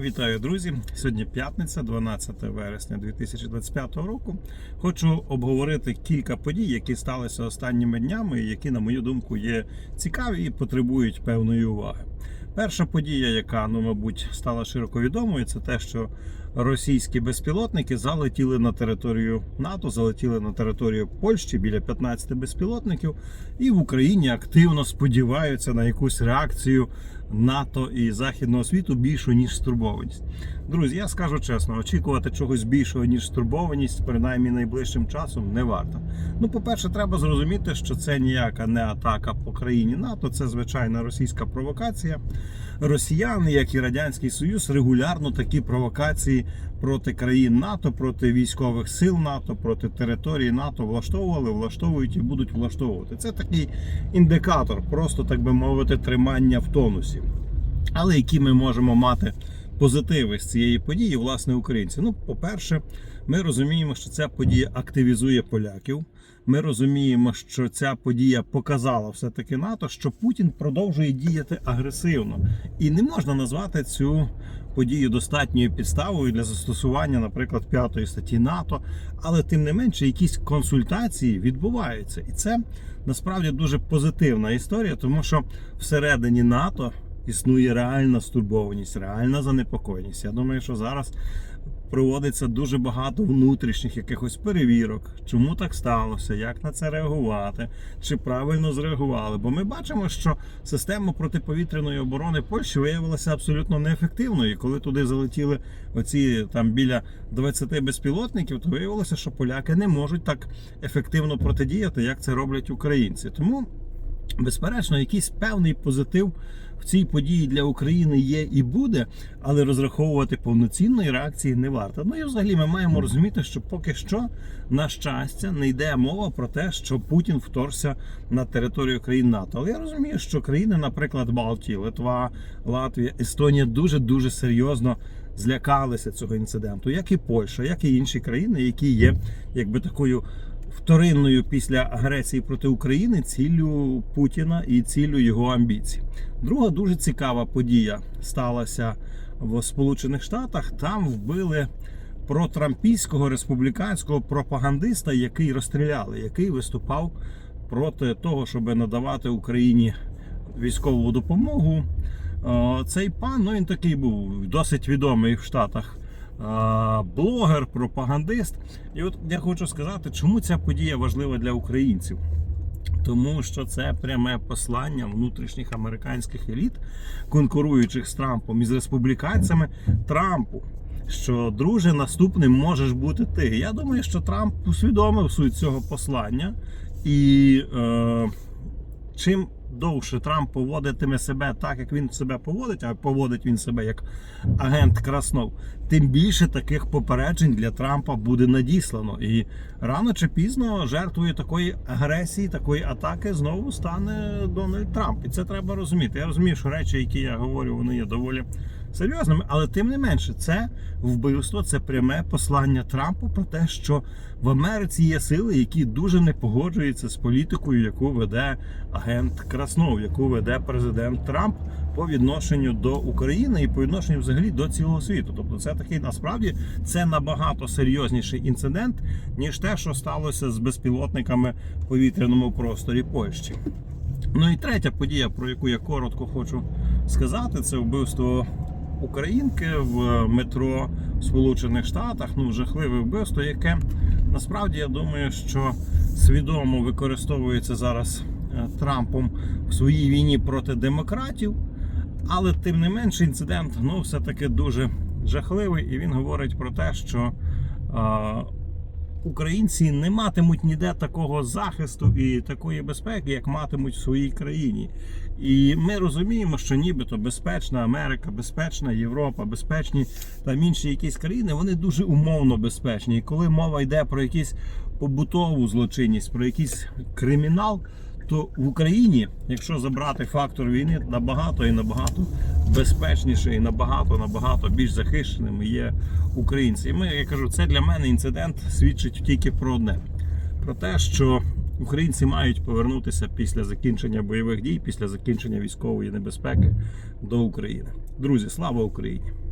Вітаю, друзі! Сьогодні п'ятниця, 12 вересня 2025 року. Хочу обговорити кілька подій, які сталися останніми днями, які, на мою думку, є цікаві і потребують певної уваги. Перша подія, яка, ну, мабуть, стала широко відомою, це те, що російські безпілотники залетіли на територію НАТО, залетіли на територію Польщі біля 15 безпілотників, і в Україні активно сподіваються на якусь реакцію НАТО і західного світу більшу ніж стурбованість. Друзі, я скажу чесно, очікувати чогось більшого ніж стурбованість, принаймні найближчим часом, не варто. Ну, по-перше, треба зрозуміти, що це ніяка не атака по країні НАТО, це звичайна російська провокація. Росіяни, як і радянський Союз, регулярно такі провокації проти країн НАТО, проти військових сил НАТО, проти території НАТО влаштовували, влаштовують і будуть влаштовувати. Це такий індикатор, просто так би мовити, тримання в тонусі. Але які ми можемо мати позитиви з цієї події, власне, українці. Ну, по-перше, ми розуміємо, що ця подія активізує поляків. Ми розуміємо, що ця подія показала все-таки НАТО, що Путін продовжує діяти агресивно, і не можна назвати цю подію достатньою підставою для застосування, наприклад, п'ятої статті НАТО. Але тим не менше, якісь консультації відбуваються, і це насправді дуже позитивна історія, тому що всередині НАТО існує реальна стурбованість, реальна занепокоєність. Я думаю, що зараз проводиться дуже багато внутрішніх якихось перевірок, чому так сталося, як на це реагувати, чи правильно зреагували. Бо ми бачимо, що система протиповітряної оборони Польщі виявилася абсолютно неефективною. Коли туди залетіли оці там біля 20 безпілотників, то виявилося, що поляки не можуть так ефективно протидіяти, як це роблять українці. Тому. Безперечно, якийсь певний позитив в цій події для України є і буде, але розраховувати повноцінної реакції не варто. Ну і взагалі ми маємо розуміти, що поки що, на щастя, не йде мова про те, що Путін вторгся на територію країн НАТО. Але я розумію, що країни, наприклад, Балтії, Литва, Латвія, Естонія дуже дуже серйозно злякалися цього інциденту, як і Польща, як і інші країни, які є якби такою вторинною після агресії проти України ціллю Путіна і ціллю його амбіцій. Друга дуже цікава подія сталася в Сполучених Штатах. Там вбили протрампійського республіканського пропагандиста, який розстріляли, який виступав проти того, щоб надавати Україні військову допомогу. Цей пан ну він такий був досить відомий в Штатах блогер, пропагандист. І от я хочу сказати, чому ця подія важлива для українців. Тому що це пряме послання внутрішніх американських еліт, конкуруючих з Трампом і з республіканцями Трампу. Що, друже, наступним можеш бути ти. Я думаю, що Трамп усвідомив суть цього послання, і е, чим довше Трамп поводитиме себе так, як він себе поводить, а поводить він себе як агент Краснов, тим більше таких попереджень для Трампа буде надіслано. І рано чи пізно жертвою такої агресії, такої атаки знову стане Дональд Трамп. І це треба розуміти. Я розумію, що речі, які я говорю, вони є доволі. Серйозними, але тим не менше, це вбивство, це пряме послання Трампу про те, що в Америці є сили, які дуже не погоджуються з політикою, яку веде агент Краснов, яку веде президент Трамп по відношенню до України і по відношенню взагалі до цілого світу. Тобто, це такий насправді це набагато серйозніший інцидент, ніж те, що сталося з безпілотниками в повітряному просторі Польщі. Ну і третя подія, про яку я коротко хочу сказати, це вбивство українки в метро в Сполучених Штатах. Ну, жахливе вбивство, яке насправді я думаю, що свідомо використовується зараз Трампом в своїй війні проти демократів. Але тим не менше інцидент ну, все-таки дуже жахливий, і він говорить про те, що е, українці не матимуть ніде такого захисту і такої безпеки, як матимуть в своїй країні. І ми розуміємо, що нібито безпечна Америка, безпечна Європа, безпечні там інші якісь країни, вони дуже умовно безпечні. І коли мова йде про якісь побутову злочинність, про якийсь кримінал. То в Україні, якщо забрати фактор війни, набагато і набагато безпечніше і набагато набагато більш захищеними є українці. І ми я кажу, це для мене інцидент свідчить тільки про одне: про те, що українці мають повернутися після закінчення бойових дій, після закінчення військової небезпеки до України. Друзі, слава Україні!